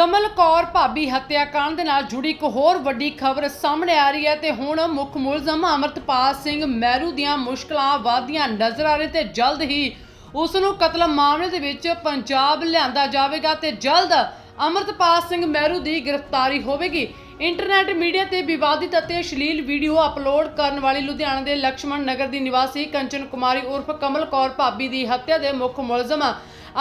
ਕਮਲ ਕੌਰ ਭਾਬੀ ਹੱਤਿਆਕਾਂਡ ਦੇ ਨਾਲ ਜੁੜੀ ਇੱਕ ਹੋਰ ਵੱਡੀ ਖਬਰ ਸਾਹਮਣੇ ਆ ਰਹੀ ਹੈ ਤੇ ਹੁਣ ਮੁੱਖ ਮੁਲਜ਼ਮ ਅਮਰਤਪਾਲ ਸਿੰਘ ਮਹਿਰੂ ਦੀਆਂ ਮੁਸ਼ਕਲਾਂ ਵਧਦੀਆਂ ਨਜ਼ਰ ਆ ਰਹੀਆਂ ਤੇ ਜਲਦ ਹੀ ਉਸ ਨੂੰ ਕਤਲ ਮਾਮਲੇ ਦੇ ਵਿੱਚ ਪੰਜਾਬ ਲਿਆਂਦਾ ਜਾਵੇਗਾ ਤੇ ਜਲਦ ਅਮਰਤਪਾਲ ਸਿੰਘ ਮਹਿਰੂ ਦੀ ਗ੍ਰਿਫਤਾਰੀ ਹੋਵੇਗੀ। ਇੰਟਰਨੈਟ ਮੀਡੀਆ ਤੇ ਵਿਵਾਦਿਤ ਅਤੇ ਅਸ਼ਲੀਲ ਵੀਡੀਓ ਅਪਲੋਡ ਕਰਨ ਵਾਲੀ ਲੁਧਿਆਣਾ ਦੇ ਲਕਸ਼ਮਣ ਨਗਰ ਦੀ ਨਿਵਾਸੀ ਕੰਚਨ ਕੁਮਾਰੀ ਉਰਫ ਕਮਲ ਕੌਰ ਭਾਬੀ ਦੀ ਹੱਤਿਆ ਦੇ ਮੁੱਖ ਮੁਲਜ਼ਮ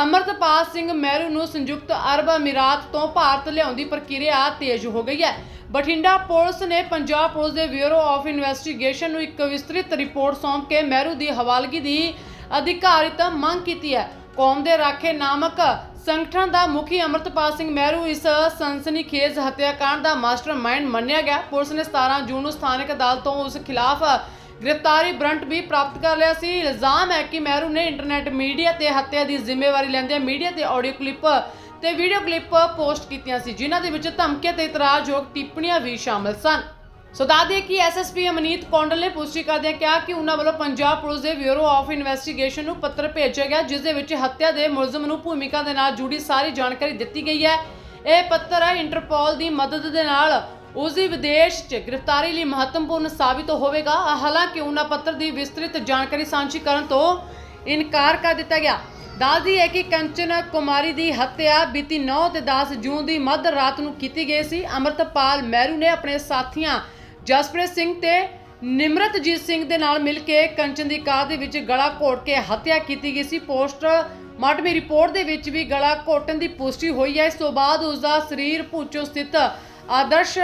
ਅਮਰਤਪਾਲ ਸਿੰਘ ਮਹਿਰੂ ਨੂੰ ਸੰਯੁਕਤ ਅਰਬ ਅਮੀਰਾਤ ਤੋਂ ਭਾਰਤ ਲਿਆਉਣ ਦੀ ਪ੍ਰਕਿਰਿਆ ਤੇਜ਼ ਹੋ ਗਈ ਹੈ। ਬਠਿੰਡਾ ਪੁਲਿਸ ਨੇ ਪੰਜਾਬ ਪੁਲਿਸ ਦੇ ਬਿਊਰੋ ਆਫ ਇਨਵੈਸਟੀਗੇਸ਼ਨ ਨੂੰ ਇੱਕ ਵਿਸਤ੍ਰਿਤ ਰਿਪੋਰਟ ਸੌਂਪ ਕੇ ਮਹਿਰੂ ਦੀ ਹਵਾਲਗੀ ਦੀ ਅਧਿਕਾਰਿਤ ਮੰਗ ਕੀਤੀ ਹੈ। ਕੌਮ ਦੇ ਰਾਖੇ ਨਾਮਕ ਸੰਗਠਨ ਦਾ ਮੁਖੀ ਅਮਰਤਪਾਲ ਸਿੰਘ ਮਹਿਰੂ ਇਸ ਸਨਸਨੀਖੇਜ਼ ਹੱਤਿਆਕਾਂਡ ਦਾ ਮਾਸਟਰਮਾਈਂਡ ਮੰਨਿਆ ਗਿਆ। ਪੁਲਿਸ ਨੇ 17 ਜੂਨ ਨੂੰ ਸਥਾਨਕ ਅਦਾਲਤ ਤੋਂ ਉਸ ਖਿਲਾਫ ਗ੍ਰਿਫਤਾਰੀ ਬ੍ਰੰਟ ਵੀ ਪ੍ਰਾਪਤ ਕਰ ਲਿਆ ਸੀ। ਇਲਜ਼ਾਮ ਹੈ ਕਿ ਮਹਿਰੂ ਨੇ ਇੰਟਰਨੈਟ ਮੀਡੀਆ ਤੇ ਹੱਤਿਆ ਦੀ ਜ਼ਿੰਮੇਵਾਰੀ ਲੈਂਦਿਆਂ ਮੀਡੀਆ ਤੇ ਆਡੀਓ ਕਲਿੱਪ ਤੇ ਵੀਡੀਓ ਕਲਿੱਪ ਪੋਸਟ ਕੀਤੀਆਂ ਸੀ, ਜਿਨ੍ਹਾਂ ਦੇ ਵਿੱਚ ਧਮਕੀਆਂ ਤੇ ਇਤਰਾਜ਼ਯੋਗ ਟਿੱਪਣੀਆਂ ਵੀ ਸ਼ਾਮਲ ਸਨ। ਸੋ ਦੱਸ ਦਈਏ ਕਿ ਐਸਐਸਪੀ ਅਮਨੀਤ ਕੌਂਡਲ ਨੇ ਪੁਸ਼ਟੀ ਕਰਦਿਆਂ ਕਿਹਾ ਕਿ ਉਹਨਾਂ ਵੱਲੋਂ ਪੰਜਾਬ ਪੁਲਿਸ ਦੇ ਬਿਊਰੋ ਆਫ ਇਨਵੈਸਟੀਗੇਸ਼ਨ ਨੂੰ ਪੱਤਰ ਭੇਜਿਆ ਗਿਆ, ਜਿਸ ਦੇ ਵਿੱਚ ਹੱਤਿਆ ਦੇ ਮੁਲਜ਼ਮ ਨੂੰ ਭੂਮਿਕਾ ਦੇ ਨਾਲ ਜੁੜੀ ਸਾਰੀ ਜਾਣਕਾਰੀ ਦਿੱਤੀ ਗਈ ਹੈ। ਇਹ ਪੱਤਰ ਇੰਟਰਪੋਲ ਦੀ ਮਦਦ ਦੇ ਨਾਲ ਉਸ ਦੀ ਵਿਦੇਸ਼ 'ਚ ਗ੍ਰਿਫਤਾਰੀ ਲਈ ਮਹੱਤਵਪੂਰਨ ਸਾਬਿਤ ਹੋਵੇਗਾ। ਹਾਲਾਂਕਿ ਉਹਨਾਂ ਪੱਤਰ ਦੀ ਵਿਸਤ੍ਰਿਤ ਜਾਣਕਾਰੀ ਸਾਂਝੀ ਕਰਨ ਤੋਂ ਇਨਕਾਰ ਕਰ ਦਿੱਤਾ ਗਿਆ। ਦੱਸਦੀ ਹੈ ਕਿ ਕੰਚਨ ਕੁਮਾਰੀ ਦੀ ਹੱਤਿਆ ਬੀਤੀ 9 ਤੇ 10 ਜੂਨ ਦੀ ਮੱਧ ਰਾਤ ਨੂੰ ਕੀਤੀ ਗਈ ਸੀ। ਅਮਰਤਪਾਲ ਮਹਿਰੂ ਨੇ ਆਪਣੇ ਸਾਥੀਆਂ ਜਸਪ੍ਰੀਤ ਸਿੰਘ ਤੇ ਨਿਮਰਤਜੀਤ ਸਿੰਘ ਦੇ ਨਾਲ ਮਿਲ ਕੇ ਕੰਚਨ ਦੀ ਕਾਰ ਦੇ ਵਿੱਚ ਗਲਾ ਘੋਟ ਕੇ ਹੱਤਿਆ ਕੀਤੀ ਗਈ ਸੀ। ਪੋਸਟ ਮਾਰਟਮੀ ਰਿਪੋਰਟ ਦੇ ਵਿੱਚ ਵੀ ਗਲਾ ਘੋਟਣ ਦੀ ਪੁਸ਼ਟੀ ਹੋਈ ਹੈ। ਇਸ ਤੋਂ ਬਾਅਦ ਉਸ ਦਾ ਸਰੀਰ ਭੂਚੋ ਸਥਿਤ ਆਦਰਸ਼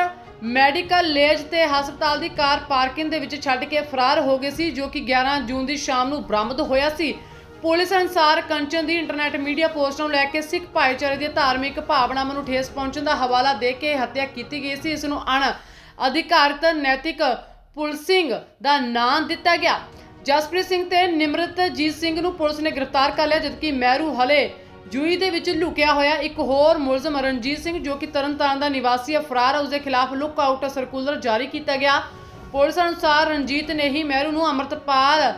ਮੈਡੀਕਲ ਲੇਜ ਤੇ ਹਸਪਤਾਲ ਦੀ ਕਾਰ ਪਾਰਕਿੰਗ ਦੇ ਵਿੱਚ ਛੱਡ ਕੇ ਫਰਾਰ ਹੋ ਗਏ ਸੀ, ਜੋ ਕਿ 11 ਜੂਨ ਦੀ ਸ਼ਾਮ ਨੂੰ ਬਰਾਮਦ ਹੋਇਆ ਸੀ। ਪੁਲਿਸ ਅਨੁਸਾਰ ਕੰਚਨ ਦੀ ਇੰਟਰਨੈਟ ਮੀਡੀਆ ਪੋਸਟ ਨੂੰ ਲੈ ਕੇ ਸਿੱਖ ਭਾਈਚਾਰੇ ਦੀਆਂ ਧਾਰਮਿਕ ਭਾਵਨਾਵਾਂ ਨੂੰ ਠੇਸ ਪਹੁੰਚਣ ਦਾ ਹਵਾਲਾ ਦੇ ਕੇ ਹੱਤਿਆ ਕੀਤੀ ਗਈ ਸੀ। ਇਸ ਨੂੰ ਅਣ ਅਧਿਕਾਰਤ ਨੈਤਿਕ ਪੁਲਿਸਿੰਗ ਦਾ ਨਾਂ ਦਿੱਤਾ ਗਿਆ। ਜਸਪ੍ਰੀਤ ਸਿੰਘ ਤੇ ਨਿਮਰਤਜੀਤ ਸਿੰਘ ਨੂੰ ਪੁਲਿਸ ਨੇ ਗ੍ਰਿਫਤਾਰ ਕਰ ਲਿਆ, ਜਦਕਿ ਮਹਿਰੂ ਹਲੇ ਜੂਈ ਦੇ ਵਿੱਚ ਲੁਕਿਆ ਹੋਇਆ ਇੱਕ ਹੋਰ ਮੁਲਜ਼ਮ ਰਣਜੀਤ ਸਿੰਘ, ਜੋ ਕਿ ਤਰਨਤਾਰਨ ਦਾ ਨਿਵਾਸੀ ਹੈ, ਫਰਾਰ ਹੈ ਉਸ ਦੇ ਖਿਲਾਫ ਲੁੱਕ ਆਊਟ ਸਰਕੂਲਰ ਜਾਰੀ ਕੀਤਾ ਗਿਆ। ਪੁਲਿਸ ਅਨੁਸਾਰ ਰਣਜੀਤ ਨੇ ਹੀ ਮਹਿਰੂ ਨੂੰ ਅੰਮ੍ਰਿਤਪਾਲ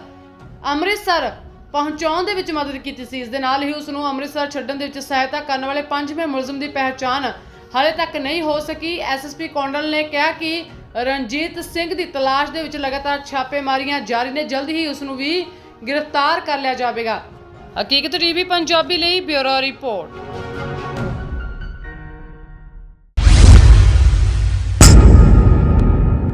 ਅੰਮ੍ਰਿਤਸਰ ਪਹੁੰਚਾਉਣ ਦੇ ਵਿੱਚ ਮਦਦ ਕੀਤੀ ਸੀ। ਇਸ ਦੇ ਨਾਲ ਹੀ ਉਸ ਨੂੰ ਅੰਮ੍ਰਿਤਸਰ ਛੱਡਣ ਦੇ ਵਿੱਚ ਸਹਾਇਤਾ ਕਰਨ ਵਾਲੇ ਪੰਜਵੇਂ ਮੁਲਜ਼ਮ ਦੀ ਪਹਿਚਾਣ ਹਾਲੇ ਤੱਕ ਨਹੀਂ ਹੋ ਸਕੀ। ਐਸਐਸਪੀ ਕੌਂਡਲ ਨੇ ਕਿਹਾ ਕਿ ਰਣਜੀਤ ਸਿੰਘ ਦੀ ਤਲਾਸ਼ ਦੇ ਵਿੱਚ ਲਗਾਤਾਰ ਛਾਪੇਮਾਰੀਆਂ ਜਾਰੀ ਨੇ। ਜਲਦ ਹੀ ਉਸ ਨੂੰ ਵੀ ਗ੍ਰਿਫਤਾਰ ਕਰ ਲਿਆ ਜਾਵੇਗਾ। ਹਕੀਕਤ ਟੀਵੀ, ਪੰਜਾਬੀ ਲਈ ਬਿਊਰੋ ਰਿਪੋਰਟ।